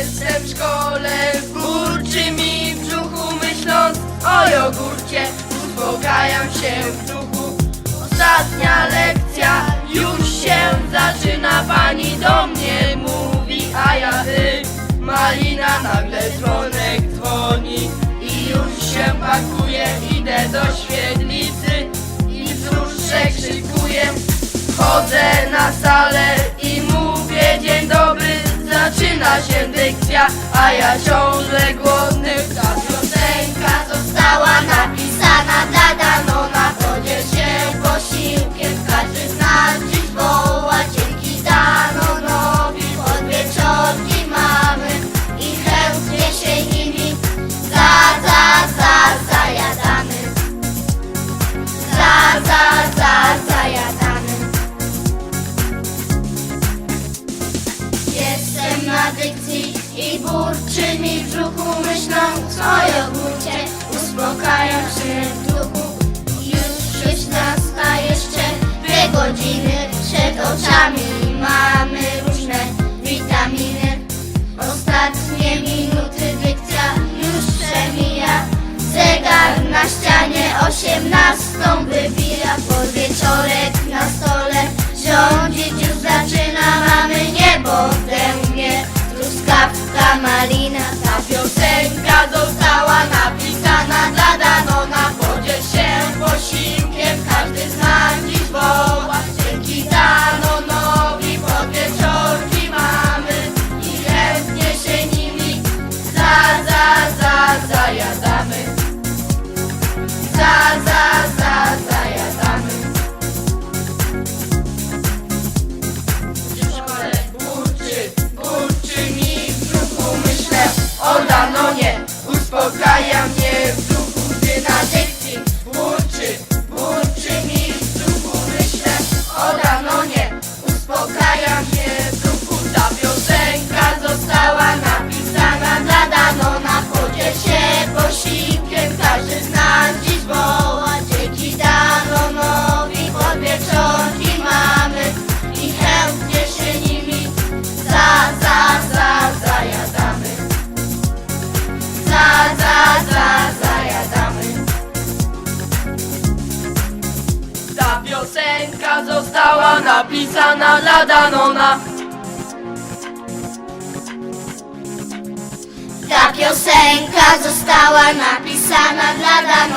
jestem w szkole Burczy mi w brzuchu myśląc o jogurcie Uspokajam się w duchu. Ostatnia lekcja już się zaczyna. Pani do mnie mówi, a ja ty Malina nagle dzwonek dzwoni I już się pakuję, idę do świetlicy I brzuszek szykuję Chodzę na salę Zaczyna się dykcja, a ja ciągle głodny. Ta piosenka została napisana Jestem na dykcji i burczy mi w brzuchu myśląc o jogurcie Uspokajam się w duchu. Już szesnasta jeszcze dwie godziny Przed oczami mamy różne witaminy. Ostatnie minuty dykcja już przemija Zegar na ścianie osiemnastą wybija Zaya, Zaya. Została napisana dla Danona. Ta piosenka została napisana dla Danona